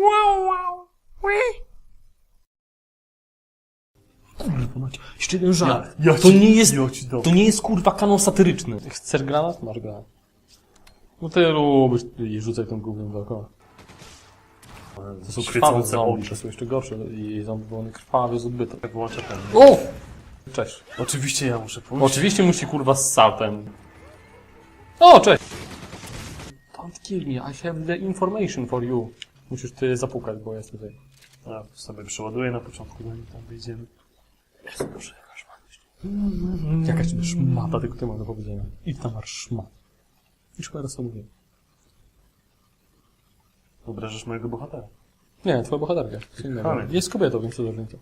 Wow, wow. Kurwa macie. Jeszcze jeden żart. Ja- ja to ci- nie jest, ja ci to nie jest kurwa kanon satyryczny. Chcesz granat? Masz granat. No ty lubisz i rzucaj tą gównem dookoła. To są krwawe zombie, to są jeszcze gorsze i zombie, bo one krwawe z odbytu. Tak wyłącza ten. O! Cześć. Oczywiście ja muszę pójść. Oczywiście musi kurwa z saltem. O, cześć! Don't kill me, I have the information for you. Musisz ty zapukać, bo jest tutaj. Ja sobie przeładuję na początku, zanim tam wyjdziemy. Jezu, proszę, jaka szmata. Jakaś ciebie szmata, tylko ty masz do powiedzenia. I tam masz szmat. I szkoda co mówię. Wyobrażasz mojego bohatera. Nie, twoja bohaterka. Jest kobietą, więc to różnica.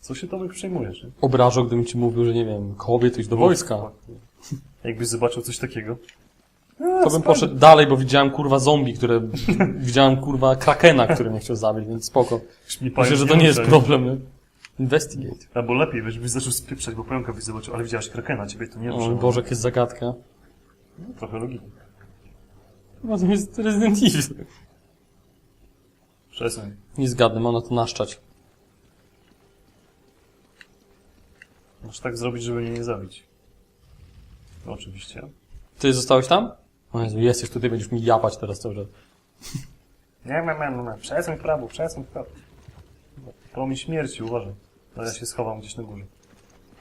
Co się Tomek przejmujesz, nie? Obrażał, gdybym ci mówił, że nie wiem, kobiet iść do wojska. Jakbyś zobaczył coś takiego. To bym poszedł dalej, bo widziałem kurwa zombie, które... widziałem kurwa krakena, który mnie chciał zabić, więc spoko. Myślę, że to nie jest problem, nie? Investigate. Albo lepiej, byś byś zaczął spieprzać, bo pająka byś zobaczył, ale widziałeś krakena, ciebie to nie O ruszyło. Boże, jak jest zagadka. Trochę logiki. Chyba to jest Resident Evil. Przesuń. Nie zgadnę, ma na to naszczać. Masz tak zrobić, żeby mnie nie zabić. No, oczywiście. Ty zostałeś tam? O Jezu, jesteś tutaj, będziesz mi japać teraz cały czas. Nie, nie, nie, nie. Przesuń w prawo, przesuń w prawo. Promień śmierci, uważaj. No ja się schowam gdzieś na górze.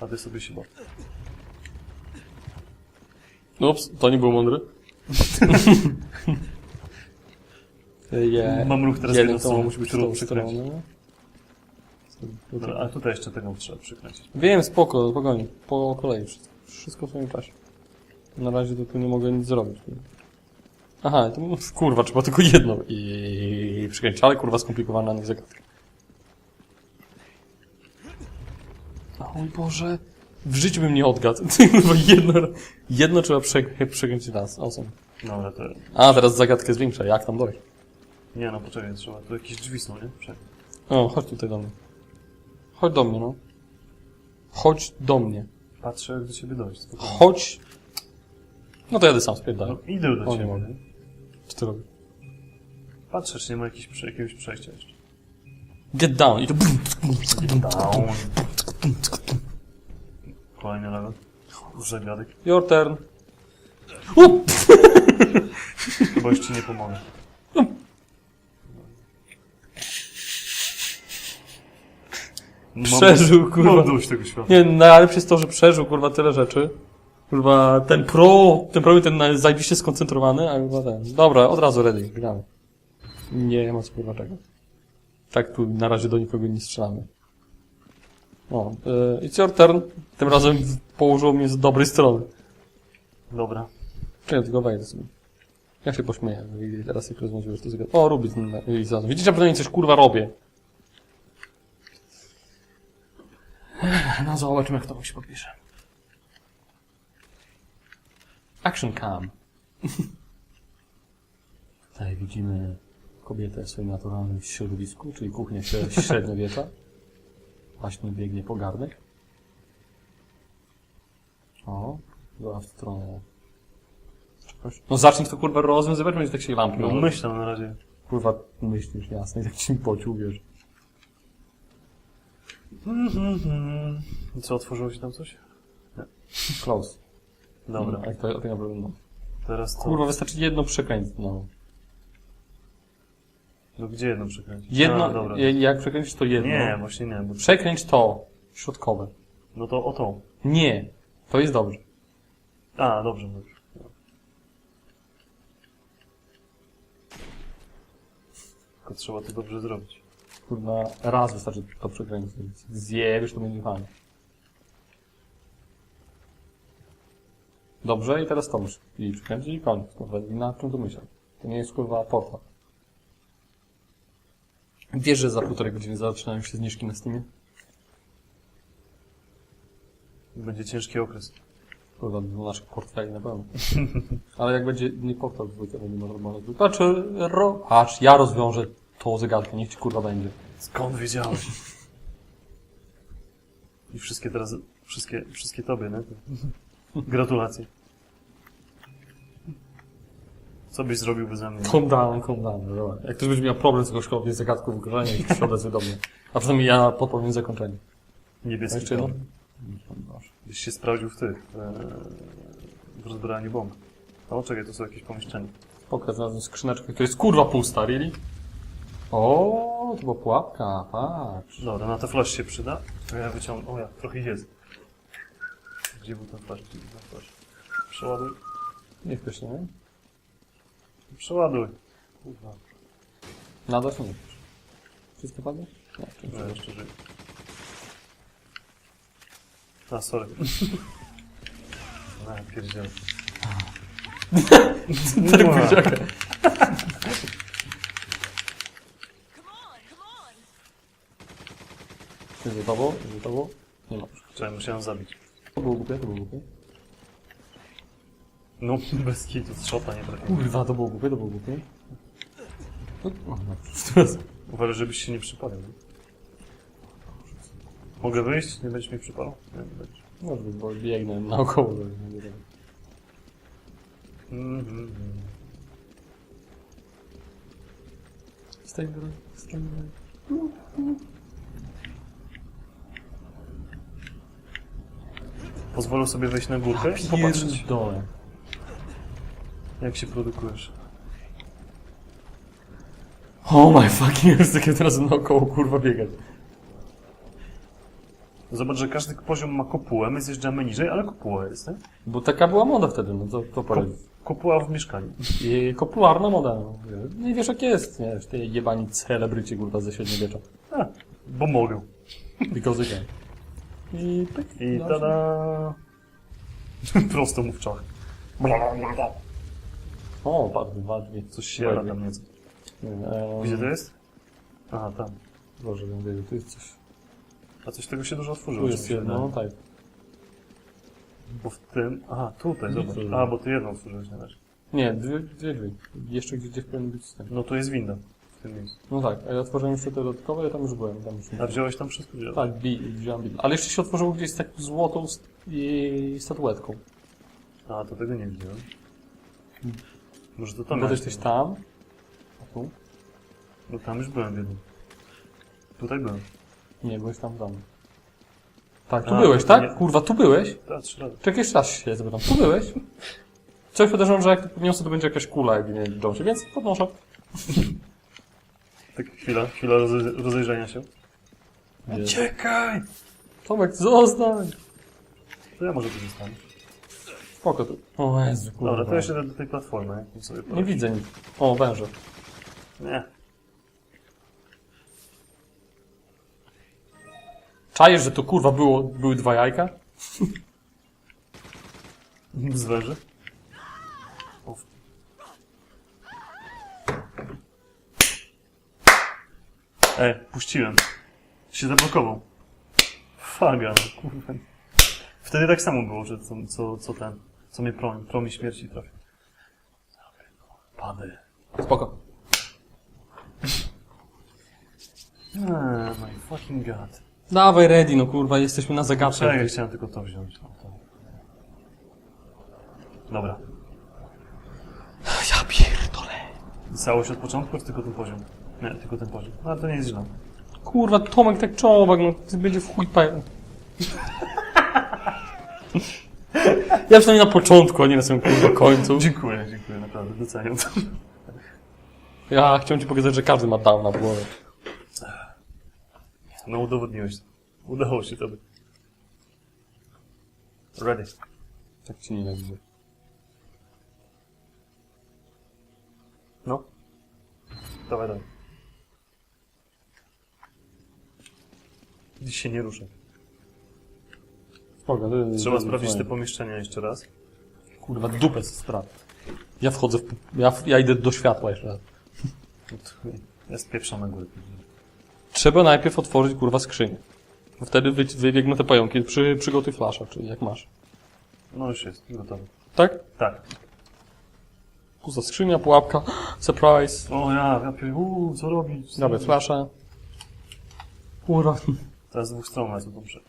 A ty sobie się baw. Ups, to nie był mądry. Je, Mam ruch teraz jeden stroną, musi być tą stronę. Dobra, a tutaj jeszcze tego trzeba przykręcić. Wiem, spoko, spokojnie, po kolei, wszystko, wszystko w swoim czasie. Na razie to tu nie mogę nic zrobić. Aha, to kurwa, trzeba tylko jedno i przykręcić, ale kurwa skomplikowana nie zagadka. O mój Boże, w życiu bym nie odgadł. Kurwa, jedno, jedno trzeba prze- przekręcić raz, awesome. Dobra, to... A, teraz zagadka jest większa, jak tam dojść? Nie no, poczekaj, trzeba. Tu jakieś drzwi są, nie? Czekaj. O, chodź tutaj do mnie. Chodź do mnie, no. Chodź do mnie. Patrzę, jak do ciebie dojść. spokojnie. Chodź. No to jadę sam, spierdolę. No, idę do nie ciebie. mogę. Co ty robisz? Patrzę, czy nie ma jakiegoś, prze- jakiegoś przejścia jeszcze. Get down. I to... Down. Kolejny level. Żegadek. Your turn. Up! Chyba już ci nie pomogę. Przeżył, kurwa. Mam dość tego świata. Nie, najlepsze jest to, że przeżył, kurwa, tyle rzeczy. Kurwa, ten pro, ten pro, ten zajebiście skoncentrowany, a kurwa ten. Dobra, od razu ready, gramy. Nie ma co kurwa czego. Tak tu na razie do nikogo nie strzelamy. O, y, it's your turn. Tym razem położyło mnie z dobrej strony. Dobra. Ja tylko wejdę sobie. Ja się pośmieję i teraz jak rozwiążesz to zagadkę. O, Rubik i zaraz. Widzicie, przynajmniej coś kurwa robię. No zobaczymy, jak to się podpisze. Action cam. Tutaj widzimy kobietę w swoim naturalnym środowisku, czyli kuchnię śre- średniowiecza. Właśnie biegnie po garnek. O, była w stronę Czegoś. No zacznij to kurwa rozwiązywać, będzie tak się lampy. No myślę na razie. Kurwa, myślisz, jasne, i tak ci pocił, wiesz. I co, otworzyło się tam coś? Close. Dobra. No, jak to, to ja problem, no. Teraz co? Kurwa, wystarczy jedno przekręcić, no. No gdzie jedną przekręcić? Jedno, A, dobra. je- jak przekręcisz to jedno. Nie, właśnie nie. Bo... Przekręć to, środkowe. No to o tą. Nie, to jest dobrze. A, dobrze, dobrze. Tylko trzeba to dobrze zrobić. Kurwa, raz wystarczy to przekręcić. Zjebiesz, to będzie fajnie. Dobrze, i teraz to musisz. I koniec. Kurwa, i na czym to myślę? To nie jest kurwa portal. Wiesz, że za półtorej godziny zaczynają się zniżki na Steamie? Będzie ciężki okres. Kurwa, do naszych portfeli na pewno. Ale jak będzie nie portal dwójka, będzie normalny dwójka. Patrz, ro... Patrz, ja rozwiążę tą zagadkę, niech ci kurwa będzie. Skąd wiedziałeś? I wszystkie teraz, wszystkie, wszystkie tobie, nie? Gratulacje. Co byś zrobił beze mnie? Calm down, calm down. Dobra. Jak ktoś będzie miał problem z jakąś zagadką wykorzenia, i się odezwie do mnie. A przynajmniej ja podpowiem zakończenie. Niebieski Jeszcze jedno? Byś się sprawdził w tych, e, w rozbraniu bomb. O, czekaj, to są jakieś pomieszczenia. Pokaż, znalazłem skrzyneczkę. To jest kurwa pusta, really? O, to była pułapka, patrz. Dobra, na to flash się przyda. To ja wyciągnę. O ja, trochę jest. Gdzie był ten flash? Gdzie był ten flash? Przeładuj. Nie chcesz, nie? Przeładuj. Kurwa. Nadal nie chcesz. Wszystko padło? Nie, No, jeszcze żyję. A, sorry. A, pierdzielę. Ua. Nie za tobą, nie za tobą. Nie ma. Czekaj, musiałem zabić. To było głupie, to było głupie. No, bez kitu, z shota nie trafiłem. Kurwa, to było głupie, to było głupie. No, o, no, teraz. Uważaj, żebyś się nie przypalił. Mogę wyjść? Nie będziesz mi przypalał? Nie, nie będziesz. Może bo biegnę naokoło. żeby nie było. Mhm. Z tej drogi, z tej drogi. Pozwolę sobie wejść na górkę i popatrzeć. Jak się produkujesz. Oh my fucking, jest takie teraz naokoło kurwa biegać. Zobacz, że każdy poziom ma kopułę, my zjeżdżamy niżej, ale kopuła jest, nie? Bo taka była moda wtedy, no to, to powiedz. Kopuła w mieszkaniu. I popularna moda. No. no i wiesz jak jest, nie? Te jebani celebryci kurwa ze średniowiecza. A, bo mogę. Because again. I pyk. I tada! Prosto mu w czach. O, patrz, dwa drzwi. Coś się jara tam nieco. Gdzie to jest? Aha, tam. Boże, nie wiem, tu jest coś. A coś tego się dużo otworzyło. Tu jest jedno, no tak. Bo w tym... Aha, tutaj, zobacz. A, bo ty jedną otworzyłeś na razie. Nie, dwie, dwie drzwi. Jeszcze gdzieś powinien być z tym. No to jest winda. W tym miejscu. No tak, a ja otworzyłem jeszcze te dodatkowe, ja tam już byłem. Tam już nie. A wziąłeś tam wszystko? Wziąłeś? Tak, bi, wziąłem Biblię. Ale jeszcze się otworzyło gdzieś z taką złotą st- i statuetką. A, to tego nie widziałem. Może to Bo tam miałeś. jesteś tam. A tu? No tam już byłem jednym. Tutaj byłem. Nie, byłeś tam domu. Tak, tu A, byłeś, tak? nie- Kurwa, tu byłeś? Tak, trzy razy. Czekaj, jeszcze raz się zapytam. Tu byłeś? Coś podejrzewam, że jak to podniosę, to będzie jakaś kula, jak nie Jonesie, więc podnoszę. Tak, chwila, chwila roze- rozejrzenia się. Jest. Czekaj! Tomek, zostań! To ja może tu zostanę. Spoko tu. O Jezu, kurwa. Dobra, to ja się do tej platformy. Nie, sobie Nie widzę nic. O, węże. Nie. Czajesz, że to kurwa było, były dwa jajka? Z węży. O. Ej, puściłem. Się zablokował. Faga, no kurwa. Wtedy tak samo było, że co, co, co ten, co mnie promi, promi śmierci trafił. Pady. Spoko. Eee, my fucking god. Dawaj ready, no kurwa, jesteśmy na zagadce. Czekaj, ja chciałem tylko to wziąć. No, to. Dobra. Ja pierdolę. Całość od początku, czy tylko ten poziom? Nie, tylko ten poziom. No ale to nie jest źle. Kurwa, Tomek tak czołowak, no to będzie w chuj. Ja przynajmniej na początku, a nie na samym kurwa końcu. Dziękuję, dziękuję, naprawdę, doceniam to. Ja chciałem ci pokazać, że każdy ma down na głowie. No udowodniłeś to. Udało się tobie. Ready. Tak ci nienawidzę. No. Dawaj, dawaj. Dziś się nie ruszę. Spoko, to jest- Trzeba sprawdzić te pomieszczenia jeszcze raz. Kurwa, dupę z sprawy. Ja wchodzę w... Ja, ja idę do światła jeszcze raz. Ja spieprzam na górę. Trzeba najpierw otworzyć kurwa skrzynię. Wtedy wy, wybiegną te pająki. Przy, przygotuj flasza, czyli jak masz. No już jest, gotowy. Tak? Tak. Pusta skrzynia, pułapka. Surprise. O ja, ja pier... Uuu, co robić? Dawaj flasza. Kurwa. Teraz z dwóch stron lecą dobrze.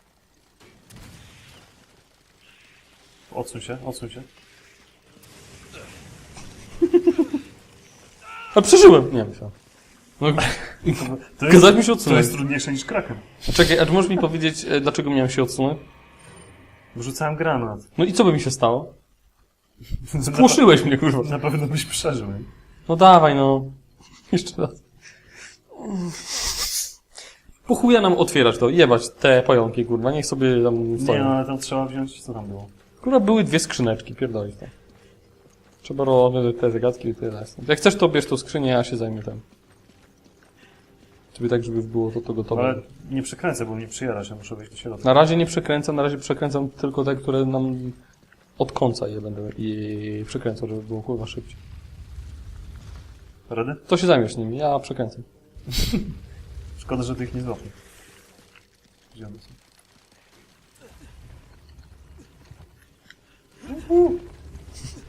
Odsuń się, odsuń się. A przeżyłem! Nie, myślałem. No, To Kazałeś mi się To odsunąć. jest trudniejsze niż kraken. czekaj, a czy możesz mi powiedzieć, e, dlaczego miałem się odsunąć? Wrzucałem granat. No i co by mi się stało? Na, Spłoszyłeś mnie, kurwa. na pewno byś przeżył. No dawaj, no. Jeszcze raz. Po chuja nam otwierać to, jebać te pająki, kurwa, niech sobie tam Nie, stoją. no ale tam trzeba wziąć, co tam było? Kurwa, były dwie skrzyneczki, pierdolić to. Trzeba robić te zagadki i tyle. Jak chcesz, to bierz tą skrzynię, ja się zajmę tym. Sobie tak, żeby było to, to gotowe. Ale nie przekręcę, bo mnie przyjara się, muszę wejść do środka. Na razie nie przekręcam, na razie przekręcam tylko te, które nam od końca je będę i przekręcał, żeby było kurwa szybciej. Rady? To się zajmiesz nimi, ja przekręcam. Szkoda, że ty ich nie złapię. Gdzie one są?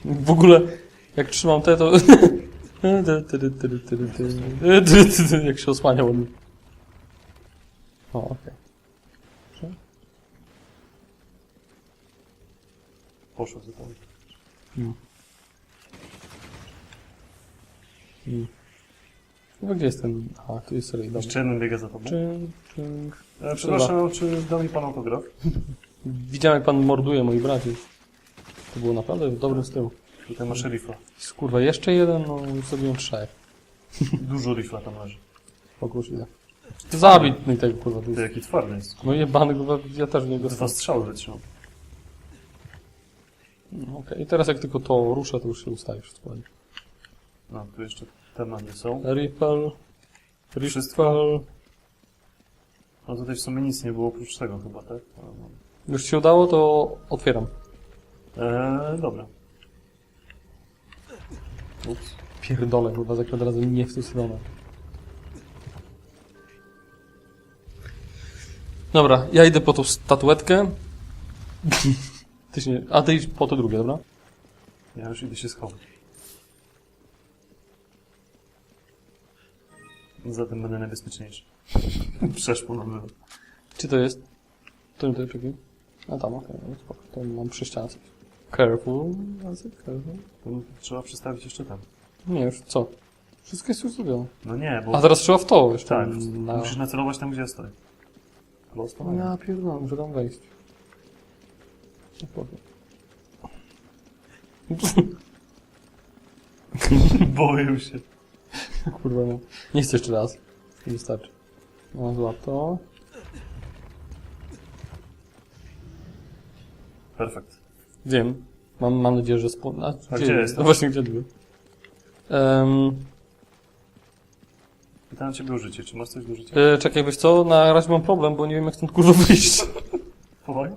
W ogóle, jak trzymam te, to... jak się osłaniał on. O, okej. Poszło za tam. No gdzie jest ten... Aha, tu jest dobra. Jeszcze jeden biega za tobą. Czyn, czyn. E, przepraszam, czy da mi pan autograf? Widziałem, jak pan morduje moich braci. To było naprawdę w dobrym stylu. Tutaj masz rifla. Kurwa, jeszcze jeden, no zrobiłem trzech. Dużo rifla tam leży. Pokóż ile. Zabić mi tego, kurwa. To Ty jest... jaki twardy jest. No jebany, kurwa, ja też w niego Dwa strzały wytrzymał. No, Okej, i teraz jak tylko to ruszę, to już się ustaje wszystko. No, tu jeszcze tematy są. Ripple? Ripple. No tutaj w sumie nic nie było oprócz tego chyba, tak? Ale no. Już się udało, to otwieram. Eee, dobra. Ups. Pierdolę, kurwa, za każdym razem nie w tę stronę. Dobra, ja idę po tą statuetkę. Ty się nie... A ty idź po to drugie, dobra? Ja już idę się schować. Zatem będę najbezpieczniejszy. Przeszło na mnie. Czy to jest? To nie to czekaj. A tam, okej, okay, spoko. To mam przy ściance. Careful, it, careful. To trzeba przestawić jeszcze tam. Nie, już co? Wszystko jest już zrobione. No nie, bo... A teraz trzeba w to jeszcze. tak, na... musisz nacelować tam, gdzie stoję. Prosto? No ja pierdolę, muszę tam wejść. No powiem. Boję się. Kurwa, no. Nie chcę jeszcze raz. Nie wystarczy. No, złap to. Perfekt. Wiem. Mam, mam nadzieję, że spo... A, A gdzie jest? No właśnie, gdzie były? Um, Pytałem ciebie o życie. Czy masz coś do życia? e, czekaj, wiesz co? Na razie mam problem, bo nie wiem jak stąd kurwa wyjść. Powoli?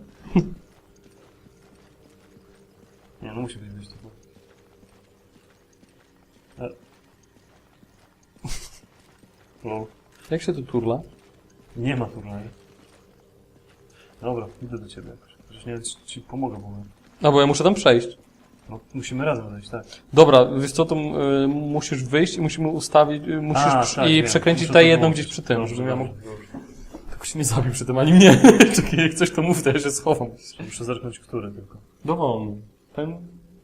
Nie, no musi być wyjście. E. Lol. Jak się tu turla? Nie ma turnieju. Dobra, idę do ciebie jakoś. Chociaż nie ci pomogę, bo my- A, bo ja muszę tam przejść. no, musimy razem zejść, tak. Dobra, wiesz co, to y, musisz wyjść i musimy ustawić, y, musisz A, przy, tak, i wiem. przekręcić Muszę tę to jedną włączyć. gdzieś przy tym, Dobrze, żebym ja mógł... dobrze, dobrze. Tylko się nie zabił przy tym, ani mnie. Czekaj, jak coś to mów, to ja się schowam. Muszę zerknąć, który tylko. Dowolny. Ten,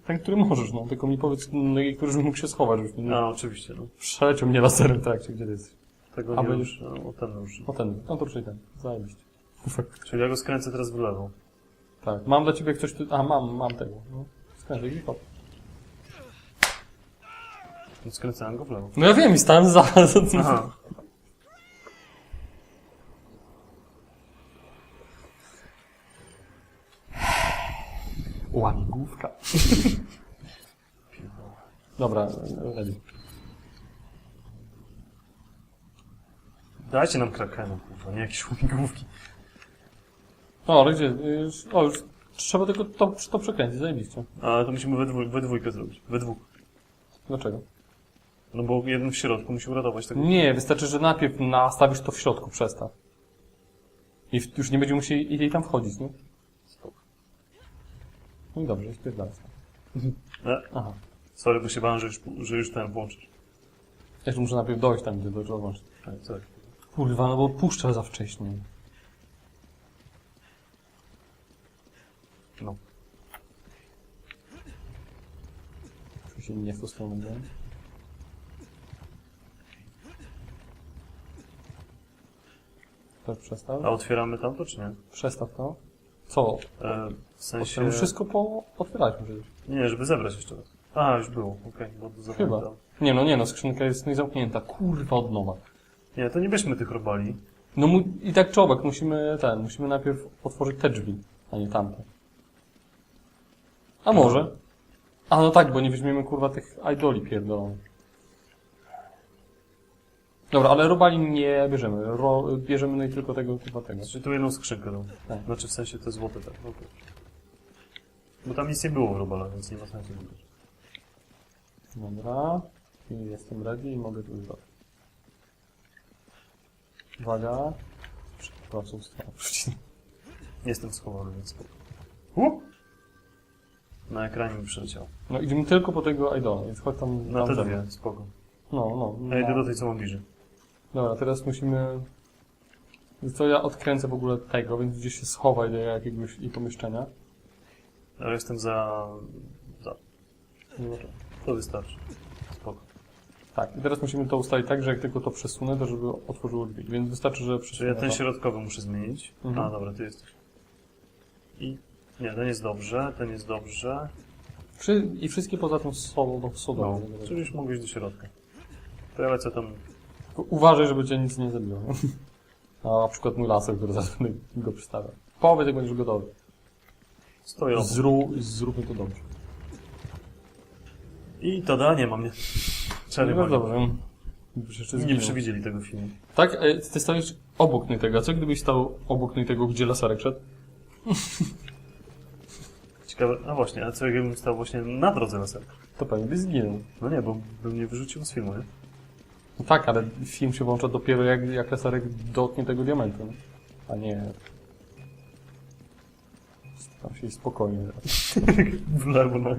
ten, który możesz, no. Tylko mi powiedz, no, i który żebym mógł się schować, żebyś nie A, oczywiście, no. przeleciał mnie laserem w trakcie, gdzie ty jesteś. Tego A nie będziesz- już, no, o ten już. O ten, no to ten. Zajebiście. Czyli ja go skręcę teraz w lewo. Tak. Mam dla ciebie coś tu... A, mam, mam tego. No. Skręcaj i hop. No, Skręcałem go w lewo. No ja wiem i stałem za... Aha. Łamigłówka. Dobra, ready. Dajcie nam krakena, kurwa, nie jakieś łamigłówki. O, ale gdzie? Już, o, już trzeba tylko to, to przekręcić, zajebiście. Ale to musimy we, dwój, we dwójkę zrobić. We dwóch. Dlaczego? No bo jeden w środku musi uratować tego. Nie, wystarczy, że najpierw nastawisz to w środku, przestaw. I w, już nie będzie musieli jej tam wchodzić, nie? Spoko. No i dobrze, spierdalaj. E, Aha. sorry, bo się bałem, że już, że już ten włączysz. Jeszcze muszę najpierw dojść tam, gdzie to trzeba włączyć. Tak, tak. Kurwa, no bo puszczę za wcześnie. No. Czy się nie w tą stronę? Też przestał? A otwieramy tamto, czy nie? Przestaw to. Co? E, w sensie... Potem wszystko po... otwieraliśmy przecież. Nie, żeby zebrać jeszcze raz. A, już było, okej, bo to Chyba. Nie no, nie no, skrzynka jest niezamknięta. Kurwa od nowa. Nie, to nie bierzmy tych robali. No mu... i tak czobek, musimy ten, musimy najpierw otworzyć te drzwi, a nie tamte. A może? A no tak, bo nie weźmiemy kurwa tych idoli pierdolonych. Dobra, ale robali nie bierzemy. Ro, bierzemy no i tylko tego kurwa tego. Znaczy tu jedną skrzynkę dał. Tak. Znaczy w sensie te złote tak, okej. Bo tam nic nie było w robalach, więc nie ma sensu mówić. Dobra. I jestem ready i mogę tu już robić. Uwaga. Przepraszam, stara Jestem schowany, więc spoko. U! Na ekranie mi przyleciał. No idziemy tylko po tego idola, więc chodź tam. Na tam te dwie, spoko. No, no. Ja idę no. do tej, co mam bliżej. Dobra, teraz musimy... Co ja odkręcę w ogóle tego, więc gdzieś się schowaj do jakiegoś i pomieszczenia. Ale jestem za... za. Zobaczymy. To wystarczy. Spoko. Tak, i teraz musimy to ustalić tak, że jak tylko to przesunę, to żeby otworzyło drzwi. Więc wystarczy, że Czyli przesunę ja ten to. środkowy muszę zmienić. Mhm. A, dobra, ty jesteś. I... Nie, ten jest dobrze, ten jest dobrze. Wszy... I wszystkie poza tym są, no, są No, czyli już mogę iść do środka. To ja lecę tam... Uważaj, żeby cię nic nie zabiło. A na przykład mój laser, który zaraz będę go przystawiał. Połowie tego będziesz gotowy. Stoję obok. Zrób, zróbmy to dobrze. I to da, nie mam nie. Czary No dobrze. Nie przewidzieli tego filmu. Tak, e, ty stoisz obok tego. A co gdybyś stał obok tego, gdzie laserek szedł? Ciekawe, no właśnie, a co jakbym stał właśnie na drodze laserka? To pewnie byś zginął. No nie, bo bym mnie wyrzucił z filmu, nie? No tak, ale film się włącza dopiero jak, jak laserek dotknie tego diamentu. nie? A nie... Tam się spokojnie. W lewo na...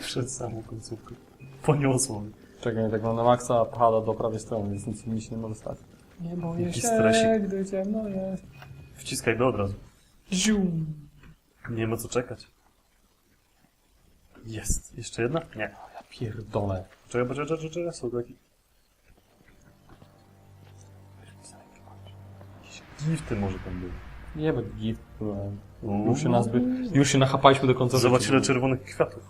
Przed samą końcówkę. Poniosło mnie. Czekaj, tak mam na maksa pada do prawej strony, więc nic mi się nie może stać. Nie boję Jaki się, stresik. gdy ciemno jest. Wciskaj go od razu. Ziu. Nie ma co czekać. Jest. Jeszcze jedna? Nie. Ja pierdolę. Czekaj, poczekaj, czekaj, czekaj, są taki... Jakieś gifty może tam były. Nie byłem. Uuu. Już się nazby, już się nachapaliśmy do końca Zobacz ile czerwonych kwiatów.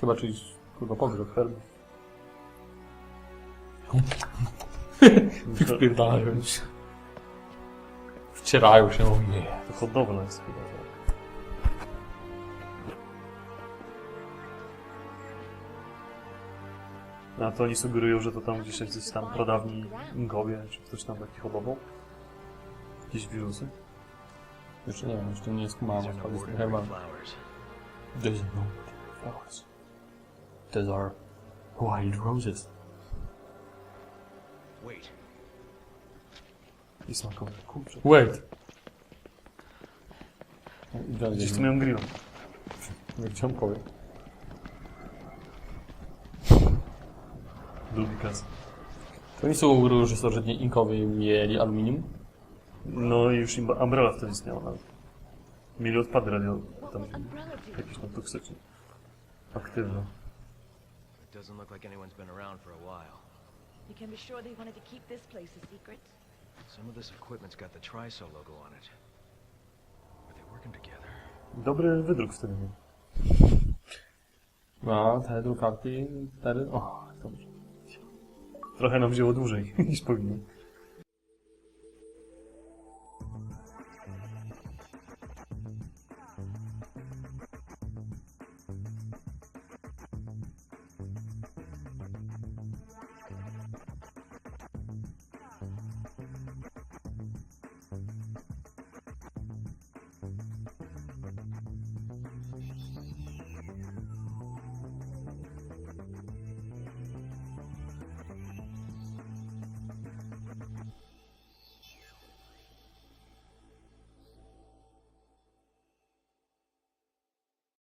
Chyba czyjś, kurwa, pogrzeb. Herb. Wpierdalają się. Wcierają się, o nie. To hodowla jest chyba, tak. A to oni sugerują, że to tam gdzieś jacyś tam pradawni ingowie, czy ktoś tam taki hodował? Jakieś wirusy? Jeszcze nie wiem, jeszcze nie skumałem odpady z flowers. There's no flowers. These are wild roses. Wait, I smakowe. Kurczę. Wait. Gdzieś tu miałem grilla. Jak ciąkowy. Długi kas. To nie są różorzy nie inkowi mieli aluminium? No i już im Umbrella wtedy istniała nawet. Mieli odpady radio... tam jakieś tam toksyczne. Aktywne. it doesn't look like anyone's been around for a while. You can be sure they wanted to keep this place a secret. Some of this equipment's got the Triso logo on it. Are they working together? Dobry wydruk wtedy. No, te drukarki, dobrze. Trochę nam wzięło dłużej niż powinno.